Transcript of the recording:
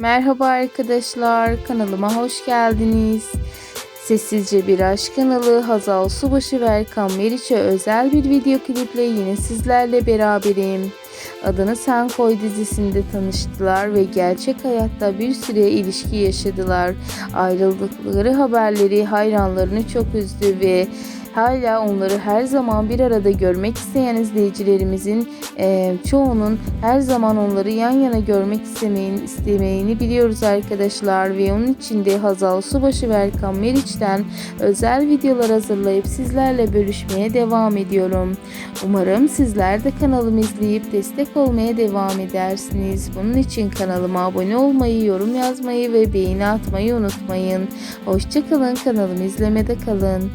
Merhaba arkadaşlar, kanalıma hoş geldiniz. Sessizce Bir Aşk kanalı Hazal Subaşı ve Erkan Meriç'e özel bir video kliple yine sizlerle beraberim. Adını Sen Koy dizisinde tanıştılar ve gerçek hayatta bir süre ilişki yaşadılar. Ayrıldıkları haberleri hayranlarını çok üzdü ve hala onları her zaman bir arada görmek isteyen izleyicilerimizin eee, çoğunun her zaman onları yan yana görmek istemeyin, istemeyini biliyoruz arkadaşlar ve onun için de Hazal Subaşı ve Erkan Meriç'ten özel videolar hazırlayıp sizlerle bölüşmeye devam ediyorum. Umarım sizler de kanalımı izleyip destek olmaya devam edersiniz. Bunun için kanalıma abone olmayı, yorum yazmayı ve beğeni atmayı unutmayın. Hoşçakalın kanalımı izlemede kalın.